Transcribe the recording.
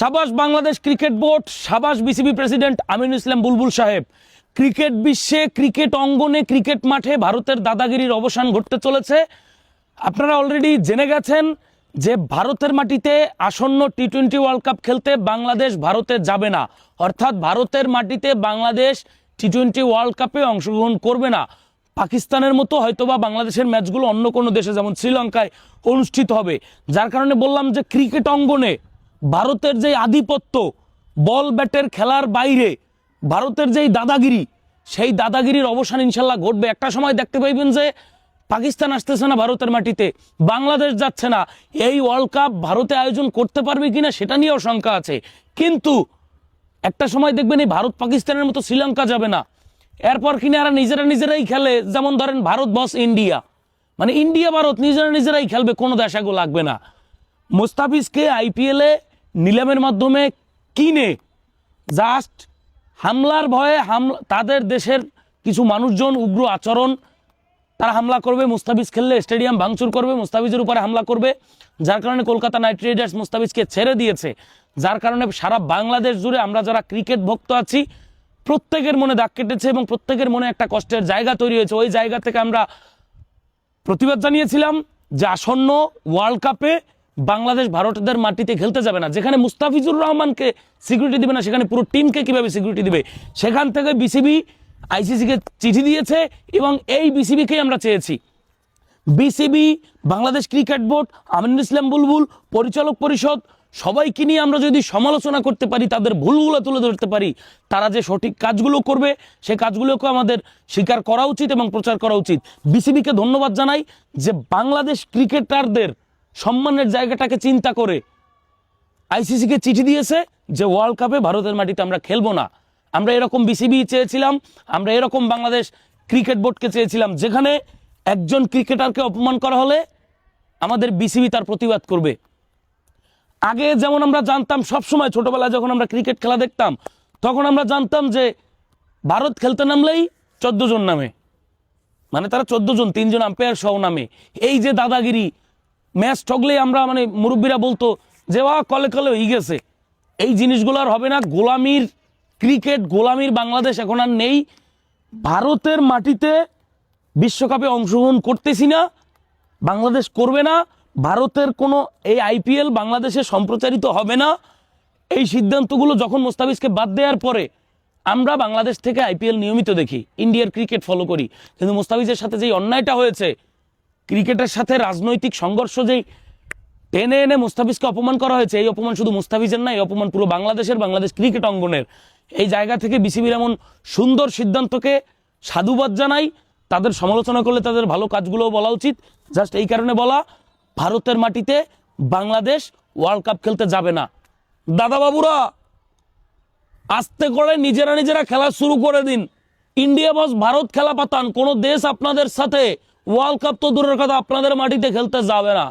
সাবাস Bangladesh cricket board, সাবাস BCB president Aminul Islam Bulbul সাহেব। ক্রিকেট বিশ্বে, ক্রিকেট অঙ্গনে, ক্রিকেট মাঠে ভারতের দাদাগিরির অবসান ঘটতে চলেছে। আপনারা অলরেডি জেনে গেছেন যে ভারতের মাটিতে আসন্ন টি টোয়েন্টি ওয়ার্ল্ড কাপ খেলতে বাংলাদেশ ভারতে যাবে না। অর্থাৎ ভারতের মাটিতে বাংলাদেশ টি টোয়েন্টি ওয়ার্ল্ড কাপে অংশগ্রহণ করবে না। পাকিস্তানের মতো হয়তোবা বাংলাদেশের ম্যাচগুলো অন্য কোনো দেশে, যেমন শ্রীলঙ্কায়, অনুষ্ঠিত হবে। যার কারণে বললাম যে ক্রিকেট অঙ্গনে ভারতের যে আধিপত্য বল ব্যাটের খেলার বাইরে, ভারতের যেই দাদাগিরি, সেই দাদাগিরির অবসান ইনশাল্লাহ ঘটবে। একটা সময় দেখতে পাইবেন যে পাকিস্তান আসতেছে না ভারতের মাটিতে, বাংলাদেশ যাচ্ছে না। এই ওয়ার্ল্ড কাপ ভারতে আয়োজন করতে পারবে কিনা সেটা নিয়েও শঙ্কা আছে। কিন্তু একটা সময় দেখবেন এই ভারত পাকিস্তানের মতো শ্রীলঙ্কা যাবে না। এরপর কিনা এরা নিজেরা নিজেরাই খেলে, যেমন ধরেন ভারত বস ইন্ডিয়া। মানে ইন্ডিয়া ভারত নিজেরা নিজেরাই খেলবে, কোনো দেশাগো লাগবে না। মোস্তাফিজকে আইপিএলে নিলামের মাধ্যমে কিনে জাস্ট হামলার ভয়ে হামলা, তাদের দেশের কিছু মানুষজন উগ্র আচরণ, তারা হামলা করবে, মুস্তাফিজ খেললে স্টেডিয়াম ভাঙচুর করবে, মুস্তাফিজের উপরে হামলা করবে, যার কারণে কলকাতা নাইট রাইডার্স মুস্তাফিজকে ছেড়ে দিয়েছে, যার কারণে সারা বাংলাদেশ জুড়ে আমরা যারা ক্রিকেট ভক্ত আছি, প্রত্যেকের মনে দাগ কেটেছে এবং প্রত্যেকের মনে একটা কষ্টের জায়গা তৈরি হয়েছে। ওই জায়গা থেকে আমরা প্রতিবাদ জানিয়েছিলাম যে আসন্ন ওয়ার্ল্ড কাপে বাংলাদেশ ভারতের মাটিতে খেলতে যাবে না। যেখানে মুস্তাফিজুর রহমানকে সিকিউরিটি দিবে না, সেখানে পুরো টিমকে কীভাবে সিকিউরিটি দিবে? সেখান থেকে বিসিবি আইসিসিকে চিঠি দিয়েছে এবং এই বিসিবিকেই আমরা চেয়েছি। BCB Bangladesh cricket board, Aminul Islam Bulbul, পরিচালক পরিষদ, সবাইকে নিয়ে আমরা যদি সমালোচনা করতে পারি, তাদের ভুলগুলো তুলে ধরতে পারি, তারা যে সঠিক কাজগুলো করবে, সে কাজগুলোকে আমাদের স্বীকার করা উচিত এবং প্রচার করা উচিত। বিসিবিকে ধন্যবাদ জানাই যে বাংলাদেশ ক্রিকেটারদের সম্মানের জায়গাটাকে চিন্তা করে। আইসিসিকে চিঠি দিয়েছে যে ওয়ার্ল্ড কাপে ভারতের মাটিতে আমরা খেলব না। আমরা এরকম বিসিবি চেয়েছিলাম, আমরা এরকম বাংলাদেশ ক্রিকেট বোর্ডকে চেয়েছিলাম, যেখানে একজন ক্রিকেটারকে অপমান করা হলে আমাদের বিসিবি তার প্রতিবাদ করবে। আগে যেমন আমরা জানতাম সব সময় ছোটবেলায় যখন আমরা ক্রিকেট খেলা দেখতাম, তখন আমরা জানতাম যে ভারত খেলতে নামলেই চোদ্দ জন নামে। মানে তারা চোদ্দ জন তিনজন আম্পায়ার সহ নামে। এই যে দাদাগিরি ম্যাচ ঠকলেই আমরা মানে মুরব্বীরা বলতো যে ওয়া কলে কলে হয়ে গেছে। এই জিনিসগুলো আর হবে না। গোলামির ক্রিকেট, গোলামির বাংলাদেশ এখন আর নেই। ভারতের মাটিতে বিশ্বকাপে অংশগ্রহণ করতেছি না। বাংলাদেশ করবে না। ভারতের কোনো এই আইপিএল বাংলাদেশে সম্প্রচারিত হবে না। এই সিদ্ধান্তগুলো যখন মোস্তাফিজকে বাদ দেওয়ার পরে আমরা বাংলাদেশ থেকে আইপিএল নিয়মিত দেখি, ইন্ডিয়ার ক্রিকেট ফলো করি। কিন্তু মোস্তাফিজের সাথে যেই অন্যায়টা হয়েছে ক্রিকেটের সাথে রাজনৈতিক সংঘর্ষ যেই টেনে এনে মুস্তাফিজকে অপমান করা হয়েছে, এই অপমান শুধু মুস্তাফিজের না এই অপমান পুরো বাংলাদেশের, বাংলাদেশ ক্রিকেট অঙ্গনের। এই জায়গা থেকে বিসিবির এমন সুন্দর সিদ্ধান্তকে সাধুবাদ জানাই, তাদের সমালোচনা করলে তাদের ভালো কাজগুলোও বলা উচিত। জাস্ট এই কারণে বলা, ভারতের মাটিতে বাংলাদেশ ওয়ার্ল্ড কাপ খেলতে যাবে না। দাদা বাবুরা আস্তে করে নিজেরা নিজেরা খেলা শুরু করে দিন। ইন্ডিয়া বস ভারত খেলা পাতান, কোনো দেশ আপনাদের সাথে ওয়ার্ল্ড কাপ তো দূরের কথা, আপনাদের মাটিতে খেলতে যাবে না।